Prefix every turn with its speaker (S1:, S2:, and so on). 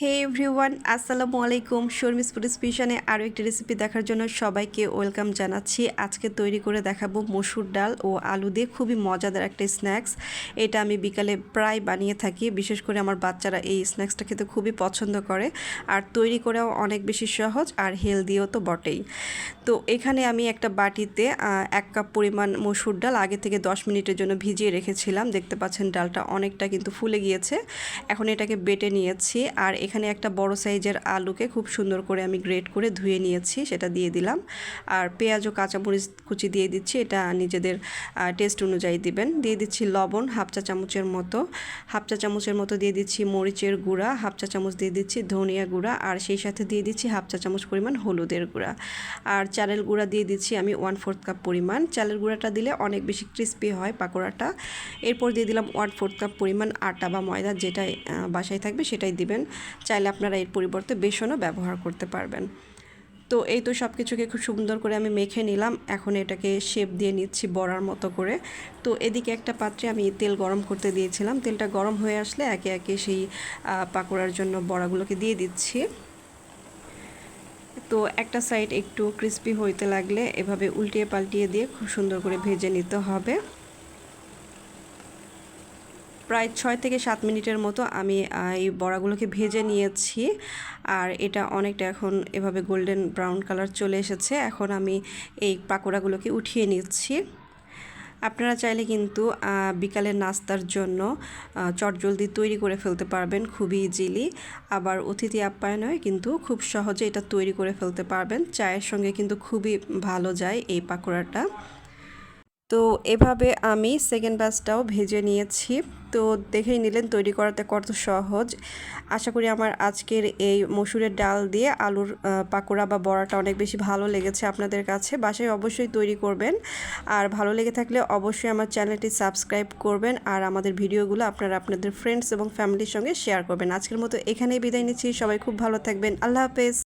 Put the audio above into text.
S1: হে everyone আসসালামু আলাইকুম। Sharmi's food স্পেশনে আরও একটি রেসিপি দেখার জন্য সবাইকে ওয়েলকাম জানাচ্ছি। আজকে তৈরি করে দেখাবো মসুর ডাল ও আলু দিয়ে খুবই মজাদার একটা স্ন্যাক্স এটা আমি বিকালে প্রায় বানিয়ে থাকি, বিশেষ করে আমার বাচ্চারা এই স্ন্যাক্সটা খেতে খুবই পছন্দ করে। আর তৈরি করেও অনেক বেশি সহজ আর হেলদিও তো বটেই। তো এখানে আমি একটা বাটিতে এক কাপ পরিমাণ মসুর ডাল আগে থেকে 10 মিনিটের জন্য ভিজিয়ে রেখেছিলাম। দেখতে পাচ্ছেন ডালটা অনেকটা কিন্তু ফুলে গিয়েছে। এখন এটাকে বেটে নিয়েছি। আর এখানে একটা বড় সাইজের আলুকে খুব সুন্দর করে আমি গ্রেট করে ধুয়ে নিয়েছি, সেটা দিয়ে দিলাম। আর পেঁয়াজ ও কাঁচামরিচ কুচি দিয়ে দিচ্ছি, এটা নিজেদের টেস্ট অনুযায়ী দিবেন। দিয়ে দিচ্ছি লবণ, হাফ চা চামচের মতো। হাফ চা চামচের মতো দিয়ে দিচ্ছি মরিচের গুঁড়া, হাফ চা চামচ দিয়ে দিচ্ছি ধনিয়া গুঁড়া, আর সেই সাথে দিয়ে দিচ্ছি হাফ চা চামচ পরিমাণ হলুদের গুঁড়া। আর চালের গুঁড়া দিয়ে দিচ্ছি আমি ওয়ান ফোর্থ কাপ পরিমাণ। চালের গুঁড়াটা দিলে অনেক বেশি ক্রিস্পি হয় পাকোড়াটা। এরপর দিয়ে দিলাম ওয়ান ফোর্থ কাপ পরিমাণ আটা বা ময়দা, যেটাই বাসায় থাকবে সেটাই দিবেন। চাইলে আপনারা এর পরিবর্তে বেসনও ব্যবহার করতে পারবেন। তো এই তো সব কিছুকে খুব সুন্দর করে আমি মেখে নিলাম। এখন এটাকে শেপ দিয়ে নিচ্ছি বড়ার মতো করে। তো এদিকে একটা পাত্রে আমি তেল গরম করতে দিয়েছিলাম। তেলটা গরম হয়ে আসলে একে একে সেই পাকোড়ার জন্য বড়াগুলোকে দিয়ে দিচ্ছি। তো একটা সাইড একটু ক্রিস্পি হইতে লাগলে এভাবে উল্টিয়ে পাল্টিয়ে দিয়ে খুব সুন্দর করে ভেজে নিতে হবে। প্রায় ছয় থেকে সাত মিনিটের মতো আমি এই বড়াগুলোকে ভেজে নিয়েছি। আর এটা অনেকটা এখন এভাবে গোল্ডেন ব্রাউন কালার চলে এসেছে। এখন আমি এই পাকোড়াগুলোকে উঠিয়ে নিচ্ছি। আপনারা চাইলে কিন্তু বিকালের নাস্তার জন্য চটজলদি তৈরি করে ফেলতে পারবেন, খুবই ইজিলি আবার অতিথি আপ্যায়নও কিন্তু খুব সহজে এটা তৈরি করে ফেলতে পারবেন। চায়ের সঙ্গে কিন্তু খুবই ভালো যায় এই পাকোড়াটা। তো এভাবে আমি সেকেন্ড ব্যাচটাও ভেজে নিয়েছি। তো দেখেই নিলেন, তৈরি করাতে কত সহজ। আশা করি আমার আজকের এই মসুরের ডাল দিয়ে আলুর পাকোড়া বা বড়াটা অনেক বেশি ভালো লেগেছে আপনাদের কাছে। বাসায় অবশ্যই তৈরি করবেন। আর ভালো লেগে থাকলে অবশ্যই আমার চ্যানেলটি সাবস্ক্রাইব করবেন আর আমাদের ভিডিওগুলো আপনারা আপনাদের ফ্রেন্ডস এবং ফ্যামিলির সঙ্গে শেয়ার করবেন। আজকের মতো এখানেই বিদায় নিচ্ছি। সবাই খুব ভালো থাকবেন। আল্লাহ হাফেজ।